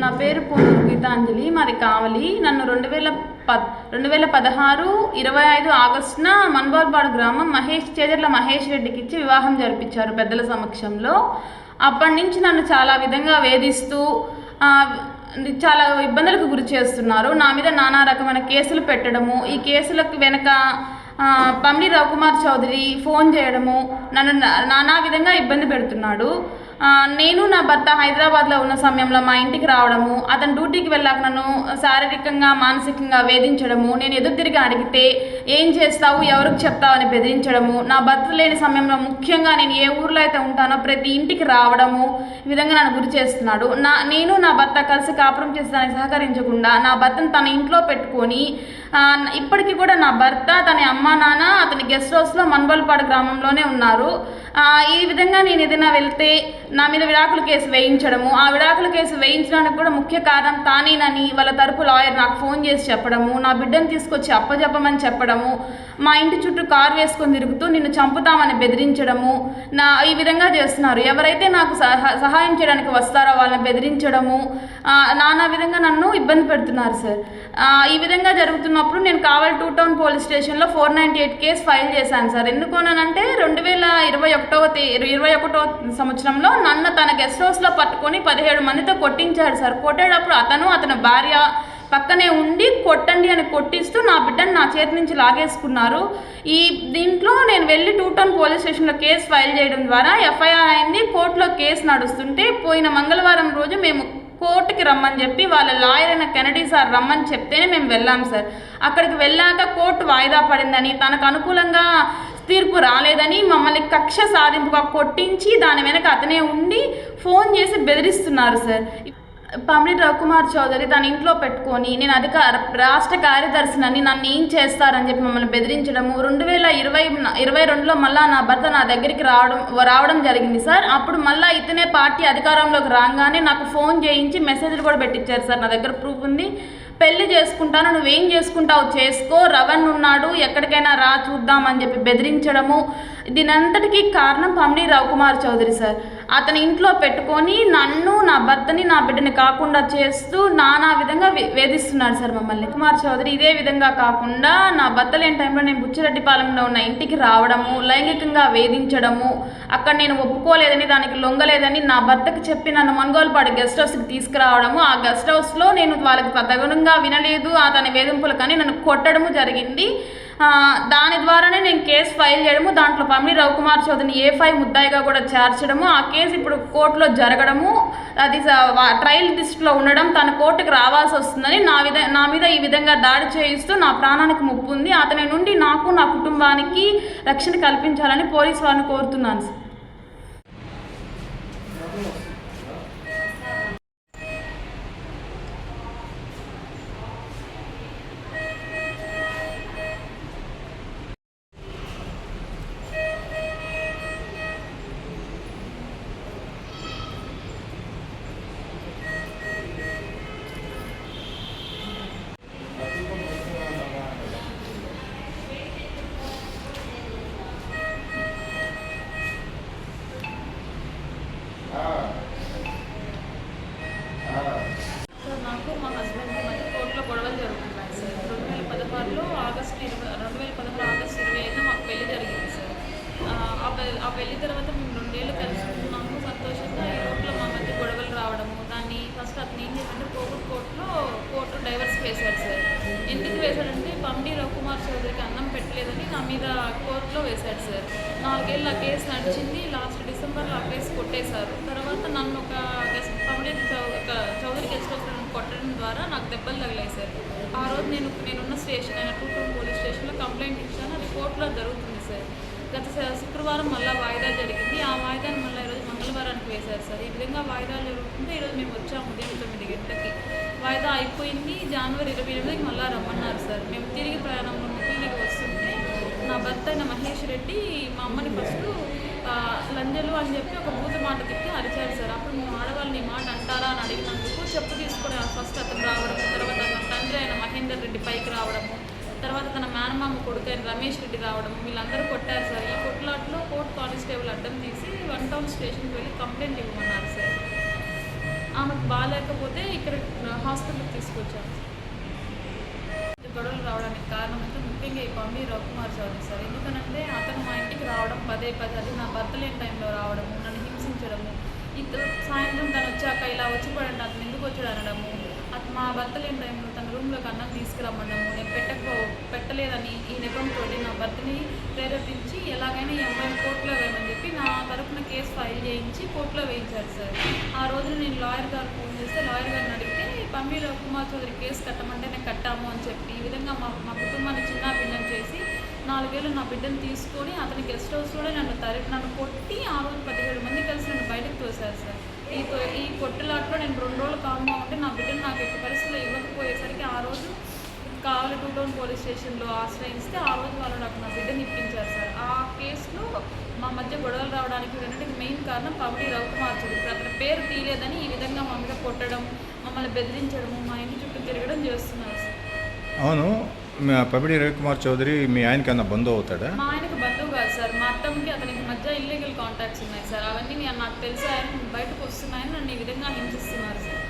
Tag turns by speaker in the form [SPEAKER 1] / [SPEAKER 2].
[SPEAKER 1] నా పేరు పూనూరు గీతాంజలి మాది కావలి. నన్ను రెండు వేల పద్ రెండు వేల పదహారు ఇరవై ఐదు ఆగస్టున మన్బాల్పాడు గ్రామం మహేష్ చేజర్ల మహేష్ రెడ్డికి ఇచ్చి వివాహం జరిపించారు పెద్దల సమక్షంలో. అప్పటి నుంచి నన్ను చాలా విధంగా వేధిస్తూ చాలా ఇబ్బందులకు గురి చేస్తున్నారు. నా మీద నానా రకమైన కేసులు పెట్టడము ఈ కేసులకు వెనక ఆ, పమ్మి రవికుమార్ చౌదరి ఫోన్ చేయడము నన్ను నానా విధంగా ఇబ్బంది పెడుతున్నాడు. నేను నా భర్త హైదరాబాద్లో ఉన్న సమయంలో మా ఇంటికి రావడము అతను డ్యూటీకి వెళ్ళాక నన్ను శారీరకంగా మానసికంగా వేధించడము నేను ఎదురు తిరిగి అడిగితే ఏం చేస్తావు ఎవరికి చెప్తావు అని బెదిరించడము నా భర్త లేని సమయంలో ముఖ్యంగా నేను ఏ ఊర్లో అయితే ఉంటానో ప్రతి ఇంటికి రావడము ఈ విధంగా నన్ను గురి చేస్తున్నాడు. నా నేను నా భర్త కలిసి కాపురం చేసేదానికి సహకరించకుండా నా భర్తను తన ఇంట్లో పెట్టుకొని ఇప్పటికీ కూడా నా భర్త తన అమ్మ నాన్న అతని గెస్ట్ హౌస్లో మన్బల్పాడు గ్రామంలోనే ఉన్నారు. ఈ విధంగా నేను ఏదైనా వెళ్తే నా మీద విడాకుల కేసు వేయించడము ఆ విడాకుల కేసు వేయించడానికి కూడా ముఖ్య కారణం తానేనని వాళ్ళ తరపు లాయర్ నాకు ఫోన్ చేసి చెప్పడము నా బిడ్డను తీసుకొచ్చి అప్పజెప్పమని చెప్పడం చేయడము మా ఇంటి చుట్టూ కారు వేసుకొని తిరుగుతూ నిన్ను చంపుతామని బెదిరించడము నా ఈ విధంగా చేస్తున్నారు. ఎవరైతే నాకు సహాయం చేయడానికి వస్తారో వాళ్ళని బెదిరించడము నానా విధంగా నన్ను ఇబ్బంది పెడుతున్నారు సార్. ఈ విధంగా జరుగుతున్నప్పుడు నేను కావల్ టూ టౌన్ పోలీస్ స్టేషన్లో four ninety eight case file చేశాను సార్. ఎందుకోనంటే రెండు వేల ఇరవై ఒకటవ ఇరవై ఒకటో సంవత్సరంలో నన్ను తన గెస్ట్ హౌస్లో పట్టుకొని పదిహేడు మందితో కొట్టించాడు సార్. కొట్టేటప్పుడు అతను అతని భార్య పక్కనే ఉండి కొట్టండి అని కొట్టిస్తూ నా బిడ్డను నా చేతి నుంచి లాగేసుకున్నారు. ఈ దీంట్లో నేను వెళ్ళి టూ టౌన్ పోలీస్ స్టేషన్లో కేసు ఫైల్ చేయడం ద్వారా ఎఫ్ఐఆర్ అయింది. కోర్టులో కేసు నడుస్తుంటే పోయిన మంగళవారం రోజు మేము కోర్టుకి రమ్మని చెప్పి వాళ్ళ లాయర్ అయిన కెనడీ సార్ రమ్మని చెప్తేనే మేము వెళ్ళాం సార్. అక్కడికి వెళ్ళాక కోర్టు వాయిదా పడిందని తనకు అనుకూలంగా తీర్పు రాలేదని మమ్మల్ని కక్ష సాధింపుగా కొట్టించి దాని వెనక అతనే ఉండి ఫోన్ చేసి బెదిరిస్తున్నారు సార్. పమిడి రవికుమార్ చౌదరి తన ఇంట్లో పెట్టుకొని నేను అధికార రాష్ట్ర కార్యదర్శినని నన్ను ఏం చేస్తారని చెప్పి మమ్మల్ని బెదిరించడము. రెండు వేల ఇరవై ఇరవై రెండులో మళ్ళీ నా భర్త నా దగ్గరికి రావడం రావడం జరిగింది సార్. అప్పుడు మళ్ళీ ఇతనే పార్టీ అధికారంలోకి రాగానే నాకు ఫోన్ చేయించి మెసేజ్లు కూడా పెట్టించారు సార్. నా దగ్గర ప్రూఫ్ ఉంది. పెళ్ళి చేసుకుంటాను నువ్వేం చేసుకుంటావు చేసుకో రవణ్ ఉన్నాడు ఎక్కడికైనా రా చూద్దామని చెప్పి బెదిరించడము. దీనంతటికీ కారణం పమిడి రవికుమార్ చౌదరి సార్. అతని ఇంట్లో పెట్టుకొని నన్ను నా భర్తని నా బిడ్డని కాకుండా చేస్తూ నానా విధంగా వే- వేధిస్తున్నాడు సార్ మమ్మల్ని. కుమార్ చౌదరి ఇదే విధంగా కాకుండా నా భర్త లేని టైంలో నేను బుచ్చిరెడ్డిపాలెంలో ఉన్న ఇంటికి రావడము లైంగికంగా వేధించడము అక్కడ నేను ఒప్పుకోలేదని దానికి లొంగలేదని నా భర్తకి చెప్పి నన్ను మనుగోలుపాడు గెస్ట్ హౌస్కి తీసుకురావడము ఆ గెస్ట్ హౌస్లో నేను వాళ్ళకి తదనుగుణంగా వినలేదు అతని వేధింపులు కానీ నన్ను కొట్టడము జరిగింది. దాని ద్వారానే నేను కేసు ఫైల్ చేయడము దాంట్లో పమ్మి రవికుమార్ చౌదరిని ఏ ఫైవ్ ముద్దాయిగా కూడా చేర్చడము ఆ కేసు ఇప్పుడు కోర్టులో జరగడము అది ట్రయల్ లిస్ట్లో ఉండడం తన కోర్టుకు రావాల్సి వస్తుందని నా విధ నా మీద ఈ విధంగా దాడి చేయిస్తూ నా ప్రాణానికి ముప్పు ఉంది. అతని నుండి నాకు నా కుటుంబానికి రక్షణ కల్పించాలని పోలీసు వారిని కోరుతున్నాను సార్. ఆ పెళ్ళి తర్వాత మేము రెండేళ్ళు కలుసుకున్నాము. సంతోషంగా ఈ లోపల మా మధ్య గొడవలు రావడము దాన్ని ఫస్ట్ అతను ఏం చేశాడంటే కోర్టు కోర్టులో కోర్టు డైవర్స్ వేశాడు సార్. ఎందుకు వేశాడంటే పండి రవికుమార్ చౌదరికి అన్నం పెట్టలేదని నా మీద కోర్టులో వేశాడు సార్. నాలుగేళ్ళు ఆ కేసు నడిచింది లాస్ట్ డిసెంబర్లో ఆ కేసు కొట్టేశారు. తర్వాత నన్ను ఒక పండి చౌ ఒక చౌదరి గెస్ట్ కొట్టడం ద్వారా నాకు దెబ్బలు తగిలాయి సార్. ఆ రోజు నేను నేనున్న స్టేషన్ అయిన టూ పోలీస్ స్టేషన్లో కంప్లైంట్ ఇచ్చాను అది కోర్టులో జరుగుతుంది శుక్రవారం మళ్ళీ వాయిదా జరిగింది. ఆ వాయిదాని మళ్ళీ ఈరోజు మంగళవారానికి వేశారు సార్. ఈ విధంగా వాయిదాలు జరుగుతుంటే ఈరోజు మేము వచ్చాము ఉదయం తొమ్మిది గంటలకి. వాయిదా అయిపోయింది. జనవరి ఇరవై ఎనిమిదికి మళ్ళీ రమ్మన్నారు సార్. మేము తిరిగి ప్రయాణంలో ముఖ్యంగా వస్తుంటే నా భర్త అయిన మహేష్ రెడ్డి మా అమ్మని ఫస్ట్ లంజలు అని చెప్పి ఒక భూత మాట తిప్పి అరిచారు సార్. అప్పుడు మేము ఆడవాళ్ళని మాట అంటారా అని అడిగినందుకు చెప్పు తీసుకొని ఫస్ట్ అతను రావడం తర్వాత తండ్రి అయిన మహేంద్ర పైకి రావడము తర్వాత తన మేనమామ అయిన రమేష్ రెడ్డి రావడం వీళ్ళందరూ కొట్టారు సార్. ఈ కొట్లాట్లో కోర్టు కానిస్టేబుల్ అడ్డం తీసి వన్ టౌన్ స్టేషన్కి వెళ్ళి కంప్లైంట్ ఇవ్వమన్నారు సార్. ఆమెకు బాగాలేకపోతే ఇక్కడ హాస్పిటల్కి తీసుకొచ్చారు. గొడవలు రావడానికి కారణం అయితే ముఖ్యంగా ఈ పంపి రవికుమార్ చౌదరి సార్. ఎందుకనంటే అతను మా ఇంటికి రావడం పదే పదే అది నా భర్త లేని టైంలో రావడము నన్ను హింసించడము ఇతను సాయంత్రం తను వచ్చాక ఇలా వచ్చి పడండి అతను ఎందుకు వచ్చాడు అనడము మా భర్త లేని టైంలో తన రూమ్లోకి అన్నం తీసుకురమ్మన్నాము. నేను పెట్టకపో పెట్టలేదని ఈ నెపంతో నా భర్తని ప్రేరేపించి ఎలాగైనా ఈ అమ్మాయిని కోర్టులో వేయమని చెప్పి నా తరపున కేసు ఫైల్ చేయించి కోర్టులో వేయించారు సార్. ఆ రోజున నేను లాయర్ గారు ఫోన్ చేస్తే లాయర్ గారిని అడిగితే పంపి కుమార్ చౌదరి కేసు కట్టమంటే నేను కట్టాము అని చెప్పి ఈ విధంగా మా మా కుటుంబాన్ని చిన్న భిన్నం చేసి నాలుగేళ్ళు నా బిడ్డను తీసుకొని అతని గెస్ట్ హౌస్లోనే నన్ను తరి నన్ను కొట్టి ఆ రోజు పదిహేడు మంది కలిసి నన్ను బయటకు తోశారు సార్. ఈ ఈ కొట్టులాట్లో నేను రెండు రోజులు కామ్గా ఉంటే నా బిడ్డను నాకు ఎట్టి పరిస్థితుల్లో ఇవ్వకపోయేసరికి ఆ రోజు కావాలి టూ టౌన్ పోలీస్ స్టేషన్లో ఆశ్రయిస్తే ఆ రోజు వాళ్ళు నాకు నా బిడ్డని ఇప్పించారు సార్. ఆ కేసులో మా మధ్య గొడవలు రావడానికి వెనటికి మెయిన్ కారణం పమిడి రవికుమార్ చౌదరి అతని పేరు తీయలేదని ఈ విధంగా మా మీద కొట్టడం మమ్మల్ని బెదిరించడము మా ఇంటి చుట్టూ తిరగడం చేస్తున్నారు సార్.
[SPEAKER 2] అవును పబిడి రవికుమార్ చౌదరి మీ ఆయనకి అన్న బంధువు అవుతాడా?
[SPEAKER 1] మా ఆయనకు సార్. మా అత్తమ్మకి అతనికి మధ్య ఇల్లీగల్ కాంటాక్ట్స్ ఉన్నాయి సార్. అవన్నీ నాకు తెలిసి ఆయన బయటకు వస్తున్నాయని నన్ను ఈ విధంగా హింసిస్తున్నారు సార్.